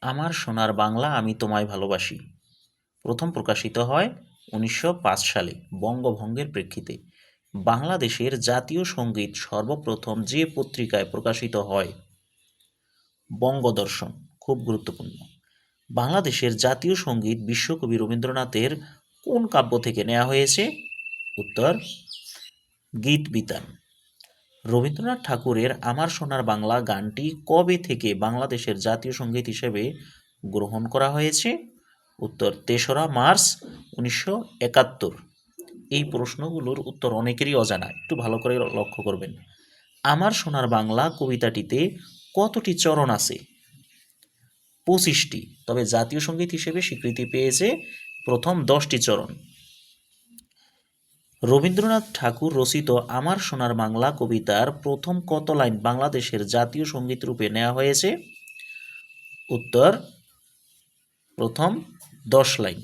আমার সোনার বাংলা আমি তোমায় ভালোবাসি। প্রথম প্রকাশিত হয় উনিশশো পাঁচ সালে বঙ্গভঙ্গের প্রেক্ষিতে। বাংলাদেশের জাতীয় সংগীত সর্বপ্রথম যে পত্রিকায় প্রকাশিত হয় বঙ্গদর্শন, খুব গুরুত্বপূর্ণ। বাংলাদেশের জাতীয় সংগীত বিশ্বকবি রবীন্দ্রনাথের কোন কাব্য থেকে নেওয়া হয়েছে? উত্তর, গীত বিতান। রবীন্দ্রনাথ ঠাকুরের আমার সোনার বাংলা গানটি কবে থেকে বাংলাদেশের জাতীয় সংগীত হিসেবে গ্রহণ করা হয়েছে? উত্তর, তেসরা মার্চ উনিশশো একাত্তর। এই প্রশ্নগুলোর উত্তর অনেকেরই অজানা, একটু ভালো করে লক্ষ্য করবেন। আমার সোনার বাংলা কবিতাটিতে কতটি চরণ আছে? পঁচিশটি, তবে জাতীয় সংগীত হিসেবে স্বীকৃতি পেয়েছে প্রথম দশটি চরণ। রবীন্দ্রনাথ ঠাকুর রচিত আমার সোনার বাংলা কবিতার প্রথম কত লাইন বাংলাদেশের জাতীয় সংগীত রূপে নেওয়া হয়েছে? উত্তর, প্রথম দশ লাইন।